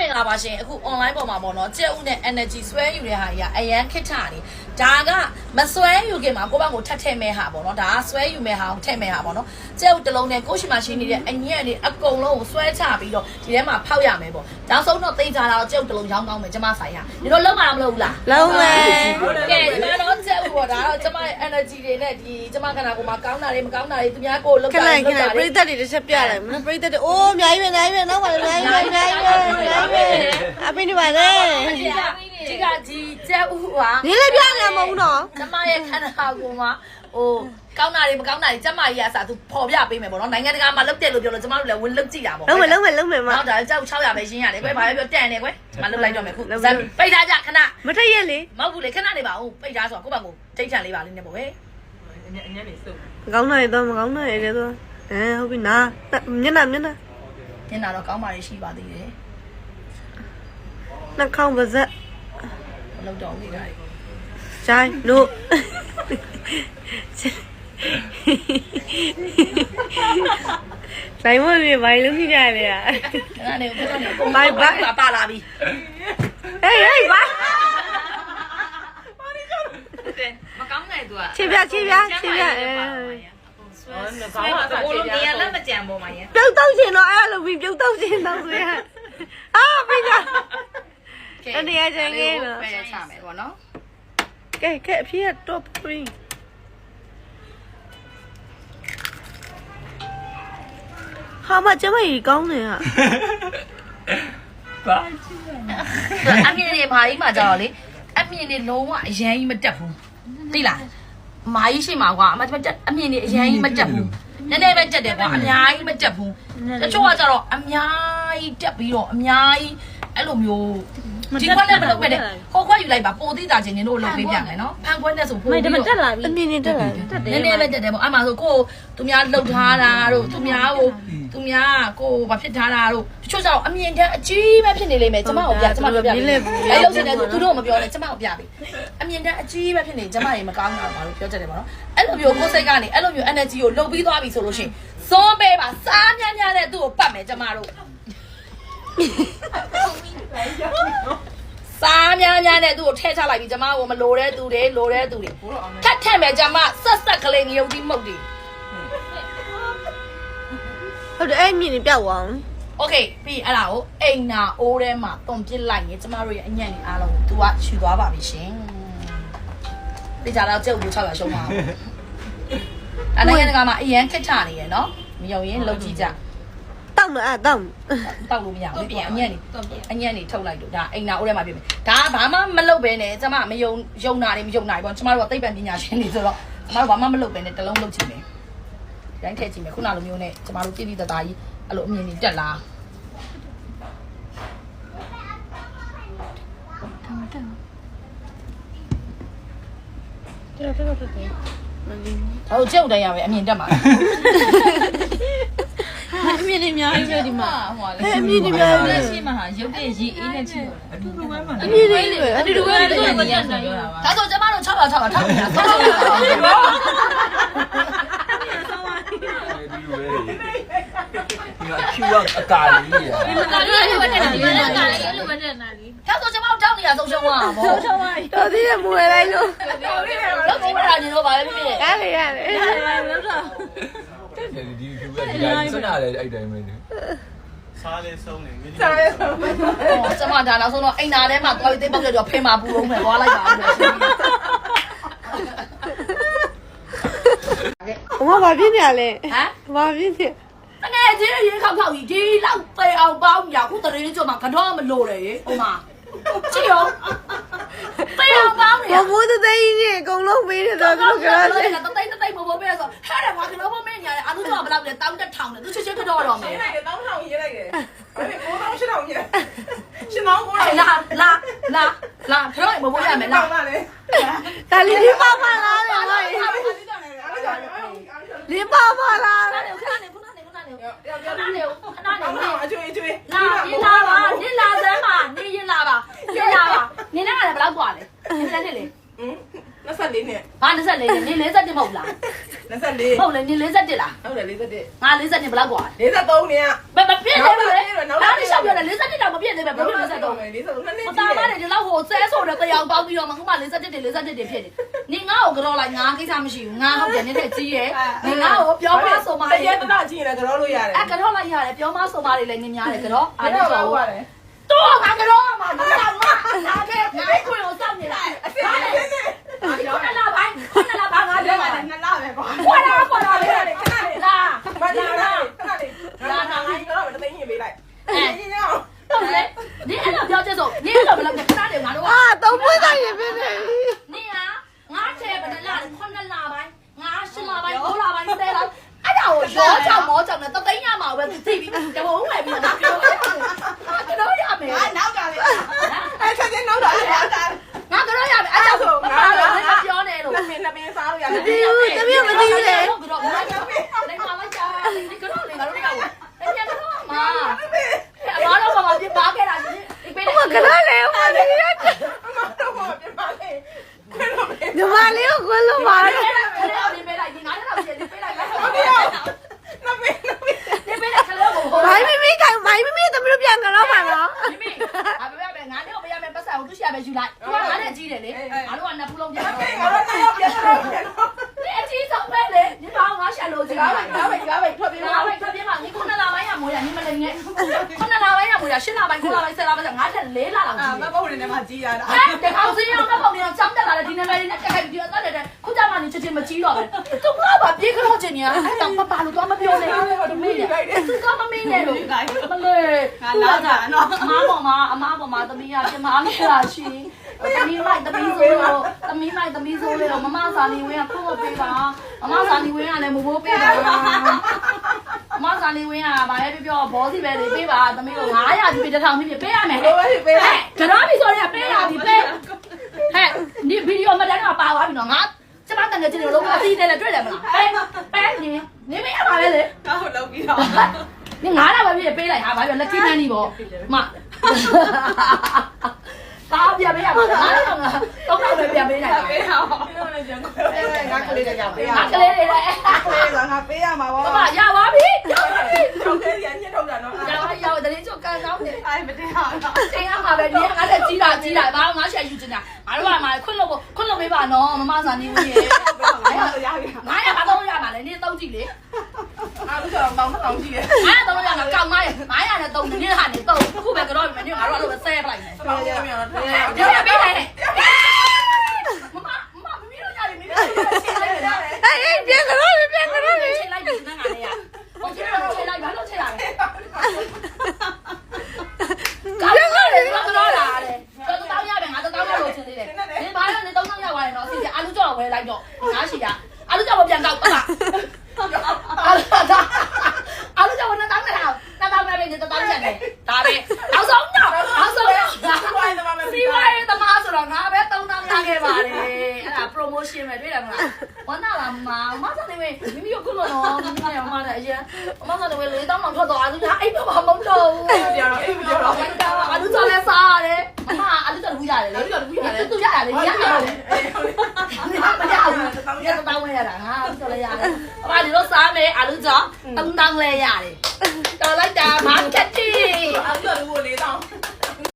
မင်္ဂလာပါရှင်အခု online ပေါ်မှာပေါ့နော်ကြက်ဥနဲ့ energy ဆွဲယူတဲ့ဟာကြီးကအရန်ခစ်ထနေဒါကမဆွဲယူခင်မှာကိုယ့်ဘက်ကိုထပ်ထည့်မဲ့ဟာပေါ့နော်ဒါကဆွဲယူမဲ့ဟာကိုထည့်မဲ့ဟာပေါ့နော်ကြက်ဥတစ်လုံးနဲ့ကိုယ့်ရှိမှရှိနေတဲ့အညက်တွေအကုန်လုံးကိုဆွဲချပြီးတော့ဒီထဲမှာဖောက်ရမယ်ပေါ့ နောက်ဆုံးတော့သိကြတာတော့ကြက်ဥတစ်လုံးရောင်းကောင်းမယ်ကျမဆိုင်ရဒီလိုလုံးမလားမလုပ်ဘူးလားလုံးမယ်ကဲဒီမှာတော့ကြက်ဥပေါ့ဒါတော့ကျမရဲ့ energy တွေနဲ့ဒီကျမကနာကိုမှာကောင်းတာတွေမကောင်းတာတွေသူများကိုလောက်ခတာဏတွေခလောက်ဏတာပတွေရိသတ်တွေတစ်ချက်ပြလိုက်မနော်ပရိသတ်တွေအိုးအများကြီးပဲအများကြီးပဲနောက်ပါလေအများကြီးပဲအများကြီးပဲအများကြီးပဲအပိနေပါလေဒီကဒီကဒီကျက်ဥဟာနေလည်းပြနေမှာမဟုတ်တော့ကျမရဲ့ခန္ဓာကိုယ်မှာဟို ကောင်းတာတွေမကောင်းတာတွေကျမကြီးအစားသူပေါ်ပြပေးမယ်ပေါ့နော်နိုင်ငံတကာမှာလုတ်တယ်လို့ပြောလို့ကျမတို့လည်းဝင်လုတ်ကြည့်တာပေါ့လုံးမယ်လုံးမယ်လုံးမယ်မနောက်ဒါကြောက်600ပဲရှင်းရတယ်ကွယ်ဘာပဲပြောတန်တယ်ကွယ်ကျမလုတ်လိုက်တော့မယ်ခုဇက်ပိတ်ထားကြခဏမထိတ်ရလေမဟုတ်ဘူးလေခဏနေပါဦးပိတ်ထားဆိုတော့ကိုယ့်ဘက်ကိုထိတ်ချန်လေးပါလေးနဲ့ပေါ့ဟဲ့မကောင်းနိုင်တော့မကောင်းနိုင်ရဲတော့အဲဟုတ်ပြီနာမျက်နှာမျက်နှာညနာတော့ကောင်းပါလေရှိပါသေးတယ်နှာခေါင်းပါဇက်မလုတ်တော့ဘူးလေဒါဂျိုင်းနို့ တိုင်းမနေဘာလို့ဖြစ်ကြလဲอ่ะခဏနေခဏနေကိုပါလာပြီဟေးဟေးဘာမကောင်းနိုင်သူကချစ်ပြချစ်ပြချစ်ပြအဲဆွဲမှာဆိုကိုလိုနေရာလက်မကြံပေါ်မှာရပြုတ်တော့ရှင်တော့အဲ့လိုပြီးပြုတ်တော့ရှင်တော့ဆိုရအာပိကအနေရချင်ကဲနော်ပဲချမယ်ပေါ့နော်ကဲကဲအဖေက top 3 ဟာမကျမကြီးကောင်းနေဟာအမြင်တွေဘာကြီးမှကြတော့လေအမြင်တွေလုံးဝအရန်ကြီးမတက်ဘူးသိလားမာကြီးရှိမှာကွာအမတက်အမြင်တွေအရန်ကြီးမတက်ဘူးနည်းနည်းပဲတက်တယ်ကွာအများကြီးမတက်ဘူးတချို့ကကြတော့အများကြီးတက်ပြီးတော့အများကြီးအဲ့လိုမျိုး ဒီခွက်နဲ့မလုပ်မဲ့တဲ့ဟိုခွက်ယူလိုက်ပါပိုသေးတာချင်းနင်တို့လုပ်ပေးပြမယ်နော်ဖန်ခွက်နဲ့ဆိုပိုပြီးတော့အမြင်နဲ့တက်လာနည်းနည်းပဲတက်တယ်ပေါ့အမှဆိုကိုသူများလှုပ်ထားတာတို့သူများကိုသူများကိုဘာဖြစ်ထားတာတို့တချို့ကျတော့အမြင်တန်းအကြီးပဲဖြစ်နေလိမ့်မယ်ကျမကိုပြကျမပြောပြပြီအဲ့လို့ရှင်တယ်သူတို့မပြောနဲ့ကျမကိုပြပြီအမြင်တန်းအကြီးပဲဖြစ်နေကျမရေမကောင်းတာပါလို့ပြောကြတယ်ပေါ့နော်အဲ့လိုမျိုးကိုယ်စိတ်ကနေအဲ့လိုမျိုး energy ကိုလှုပ်ပြီးသွားပြီဆိုလို့ရှိရင်ဇွန်ပေးပါစားမြန်းမြန်းနဲ့သူ့ကိုပတ်မယ်ကျမတို့ စားများများနဲ့သူ့ကိုထဲချလိုက်ပြီကျမကိုမလိုတဲ့သူတွေလိုတဲ့သူတွေထက်ထက်မယ်ကျမဆက်ဆက်ကလေးငရုတ်ကြီးမှုတ်တယ် ဟုတ်တယ်အဲ့မြင်နေပြောက်သွားအောင် โอเคပြီးအဲ့ဒါကိုအိမ်နာအိုးထဲမှာတုံပစ်လိုက်ရင်ကျမတို့ရဲ့အညံ့နေအားလုံးကို तू ကခြူသွားပါပြီရှင်ဒီကြတော့ကျုပ်ကို600ရှုံးပါဘူးဒါနိုင်ငံတကာမှာအရန်ခက်ချနေရယ်နော်မယုံရင်လုံကြည့်ကြ တောက်မအဲ့တောက်တောက်လို့မရဘူးလေအညံ့နေအညံ့နေထုတ်လိုက်လို့ဒါအိမ်နာအိုးထဲမှာပြမယ်ဒါကဘာမှမလုပ်ဘဲနဲ့ကျမမယုံယုံနာနေမယုံနာဘူးကျမတို့ကသိပ္ပံပညာရှင်တွေဆိုတော့ကျမတို့ဘာမှမလုပ်ဘဲနဲ့တလုံးလုပ်ချင်တယ်တိုင်းထည့်ချင်မယ်ခုနလိုမျိုးနဲ့ကျမတို့တိတိတသားကြီးအဲ့လိုအမြင်တွေတက်လာဟိုကျုပ်တိုင်းရပဲအမြင်တက်မှာအမြင် တွေအများကြီးပဲဒီမှာဟိုလေအဲ့မြင်နေပြောလက်ရှိမှာဟာရုပ်တဲ့ရေအေးနဲ့ချိလို့အတူတူပဲမှာအမြင်နေပဲအတူတူပဲတူတူပဲပြောတာပါဒါဆိုကျမတို့6ပါ6ပါထောက်နေတာဆောက်နေတာဒီလိုပဲဒီကအချူအကာလေးရဒါလေးလိုပဲတက်တာလေးဒါလေးလိုပဲတက်တာလေးဒါဆိုကျမတို့ထောက်နေတာဆုံးရှုံးသွားမှာပေါ့တော်သေးတယ်မွေလိုက်လို့လောက်ကြည့်ပါလားညီတို့ပါပဲဖြစ်ဖြစ်ရတယ်ရတယ်လောက်တော့ ဒီဒီဖြူကဒီတိုင်းစနာလေအဲ့တိုင်းပဲလေစားလေးဆုံးနေမိနစ်ဟောကျမဒါနောက်ဆုံးတော့အိမ်နာထဲမှာသွားပြီးသိပောက်ကြတော့ဖင်မာပူလုံးနဲ့သွားလိုက်ပါဦးမယ်ရှင်ဘမဘာပြင်းနေရလဲဟမ်ဘာပြင်းနေတကယ်ချင်းရေခောက်ခောက်ကြီးဒီလောက်ပေအောင်ပေါင်းညာခုတရေလေးကျမကတော့မလို့တယ်ဟိုမှာကြည့်ရောပေအောင်ပေါင်းနေဘဘိုးတဲ့ကြီးကြီးအကုန်လုံးပေးနေတော့သူတို့ကလည်းတတိတတိတတိမဟုတ်ပဲဆိုဟဲ့တယ်ကွာကျွန်တော်မမင်းညာတယ်အမှုတော့ဘယ်လောက်လဲတောင်းတက်ထောင်တယ်သူချစ်ချစ်ကတော့တော့မယ် ရေးလိုက်တယ်တောင်းထောင်ရေးလိုက်တယ်။အဲ့ဒီ9000 8000ရေး။ရှင်တော်ကို လာလာလာ လာလာကျွန်တော်မဖို့ရမယ်လာ လာလေ ဒါလေးလေးပါပါလားလေမိုင်း ။အားကြောင့်အားကြောင့် လေးပါပါလား ခဏနေခဏနေခဏနေခဏနေခဏနေခဏနေ အားကြောင့်အကျွေးအကျွေး လာနေလာပါနေလာစမ်းပါနေရင်လာပါနေလာပါနေနဲ့ကလည်းဘယ်လောက်กว่าလဲနေလက်နေလေ ဟမ်24နှစ် ဘာ24နေနေ40တင်မဟုတ်လား 24 ဟုတ်လေနေ41လား ဟုတ်တယ်47 ငါ42ဘယ်လောက်กว่า 43เนี่ย မမပြည့်သေးဘူးလေနောက်တစ်ချက်ပြောတယ်41တောင်မပြည့်သေးဘူးဘယ်လိုလဲ43 43နှစ် မသားမနဲ့ဒီလောက်ဟိုဆဲဆိုတဲ့တရားပေါင်းပြီးတော့မှခုမှ41တွေ41တွေဖြစ်နေ။နေငါ့ကိုကြောလိုက်ငါကိစ္စမရှိဘူး။ငါဟုတ်တယ်နေတဲ့ကြီးရဲ့။နေငါ့ကိုပြောမဆိုမှ တ လေ ရက်တနာကြည့်ရင်လည်းကြောလို့ရတယ် ။အဲကြောလိုက်ရတယ်ပြောမဆိုမှလေလည်းနေများတယ်ကြော။ အဲ့ အား တော့ လုံး ဘာ တော့ လဲ တော့ငါကြောမှာမဆောင်မ။ငါကဲငါကိုယ်ကိုစောင့်နေလား။ဟာလေ။ခေါင်းလာပိုင်း ခေါင်းလာပိုင်းငါပြောဒီမှာမှာနှစ်လပဲကွာ။ခွာလာခွာလာလေခဏလေးခဏလေး။လာမလာလာခဏလေးလာလာလိုက်တော့မသိရင်ပေးလိုက်အေးညောင်းဟုတ်လေ။ဒီအဲ့လိုပြောချက်ဆိုနေအဲ့လိုဘယ်လိုခဏလေးငါတို့ကအာသုံးပွင့်ဆိုင်ရင်ပြနေပြီနေဟာငါချဲဘယ်နှလလဲ9လပိုင်းငါ10လပိုင်း9လပိုင်း10လအဲ့ဒါကိုရောချောင်းမောချောင်းနဲ့တသိန်းရမှာပဲသိပြီးတဘုံဝယ်ပြီးငါပြောကတော့ရမယ် အာနောက်ကလေးအဲ့ချက်ချင်းနောက်တော့အဲ့ဒါ ငါကတော့ရမယ်အဲ့ဒါဆိုမပါတော့လည်းပြောနေလို့ နှစ်မင်းနှစ်မင်းစားလို့ရတယ် ဒီဦးတမီးမသိဘူးလေ ကတော့ငါကတော့လည်းငါလိုက်ကြဒီကတော့လေငါတို့ရောက်တယ်ပြန်တော့မှာအမားတော့မပြပါခဲ့တာဒီပေး ဟိုကလေးလေဟိုလေ အမတော့မပြပါလေခွလို့ပဲ ညီမလေးကိုခွလို့ပါပေးတော့လိုက်ဒီပေးလိုက်ဒီငါတော့ပြပေးလိုက်ဟုတ်တယ်နှစ်မင်းနှစ်မင်းဒီပေးလိုက်ကလေးကိုမိုင်းမမီကမိုင်းမမီသမီးတို့ပြန်ကြတော့မှာနော်မိမိအဘဘငါနဲ့ဘယ်ရမယ်ပတ်စံကိုသူ့ရှာပဲယူလိုက်သူကငါနဲ့ကြီးတယ်လေငါတို့ကနှစ်ဖူးလုံးပြန်တော့ငါတို့တော့ပြန်တော့ပြန်တော့ဒီအကြီးဆုံးပဲလေဒီကောင်ငါရှာလို့ကြီးကားတာပဲကားပဲကားပဲထွက်ပြေးငါလာပဲခပ်ပြမှာဒီခုနလပိုင်းရမိုးရနေမလည်းငယ်ခုနလပိုင်းရမိုးရရှင်းလပိုင်းခုလပိုင်းဆယ်လပိုင်းငါတက်လေးလာလောက်အာကြီးမပုတ်နေမှာကြီးရတာဟဲ့တကောင်စင်းရောမပေါ့နေအောင်ချမ်းတ ချက်ချင်းမကြီးတော့ပဲသူကဘာပြေးကြောချင်နေအဲ့တော့ပပလို့တော့မပြောနဲ့ဒီမိလေသူကမမင်းနဲ့လို့မလေးအမားပေါ်မှာအမားပေါ်မှာသမီးကပြမအားမလားရှိသမီးမိုက်သမီးဆိုလို့သမီးမိုက်သမီးဆိုလို့မမစာလီဝင်းကခုတ်ပေးပါမမစာလီဝင်းကလည်းမဘိုးပေးပါမမစာလီဝင်းကဗာလဲပြောပြောဘောစီပဲလေပေးပါသမီးတို့900ဒီပေးတစ်ထောင်ပြပေးရမယ်လိုပဲပေးလိုက်ကရောပြီဆိုရင်ပေးရပြီပေးဟဲ့ဒီဗီဒီယိုမတန်းကပါသွားပြီနော်ငါကျ မတန်တဲ့ချင်းကိုလုံးဝသိတယ်လေတွေ့တယ်မလားပဲပဲနင်းနင်းမရပါပဲလေဟုတ်လောက်ပြီးတော့နင်ငါးတာပဲပြေးပေးလိုက်ဟာဘာပြောလက်ချင်းနှန်းကြီးပေါ့မတာပြပေးရမှာငါးတော့ငါတော့ငါပဲပြပေးနိုင်ပါပေးအောင်ငါကလေးတကပေးရငါကလေးလေးလေကလေးကငါပေးရမှာပေါ့ဘာရပါပြီရပါပြီထုံးသေးရညှက်ထုတ်တာနော်ရပါရောက်တယ်ချောကန်ကောင်းတယ်အဲ့မတင်အောင်ချိန်ရမှာပဲနင်ငါလည်းကြီးတာကြီးတာဘာငါရှာယူချင်တာ ငါတို့ကမှခွင့်လို့ခွင့်လို့ပေးပါနော်မမစာနေဦးရေ900ရရ900ဘာတော့ရမှာလဲနေသုံးကြည့်လေအားလုံးကတော့ပေါင်းတောင်ကြီးရဲ့အားလုံးကတော့ကောင်းမရဲ့900နဲ့သုံးနေဟာနေသုံးအခုပဲကတော့မယ်နေငါတို့ကလည်းဆဲပလိုက်တယ်ဆောင်းရမြောင်းတော့ထောက်ရပေးလိုက်တယ်မမမမမီးလို့ရတယ်မီးလို့ရတယ်အေးအေးပြန်ကြတော့ပြန်ကြတော့ချိန်လိုက်ပြီငါကလည်းဟုတ်ကဲ့ချိန်လိုက်ဘာလို့ချိန်ရလဲ တောင်းတယ်နေတောင်းရတယ်ဒါပဲနောက်ဆုံးတော့နောက်ဆုံးတော့ဝိုင်းတော့မစီဝိုင်းသမားဆိုတော့ငါပဲ3000ရခဲ့ပါတယ်အဲ့ဒါ promotion ပဲတွေ့တယ်မလားဝမ်းသာလားမမဆန်နေမိမိကိုခုလို့တော့မိမိနဲ့မမနဲ့အရင်မဆန်နေဝဲလေးတောင်းမှထွက်တော့အဲ့ဒါအိပ်တော့မမုန်းတော့ဘူးပြောတော့အေးပြောတော့အလူကြော်လဲစားရတယ်မမအလူကြော်ဘူးရတယ်လေသူရရတယ်ရရတယ်မရဘူးရတောင်းဝဲရတာငါအလူကြော်လဲရတယ်ဘာဒီလိုစားမယ်အလူကြော်3000လဲရတယ်တော်လိုက်တာမာကတ်တီအဲ့ဒါလူကိုလေးတောင်း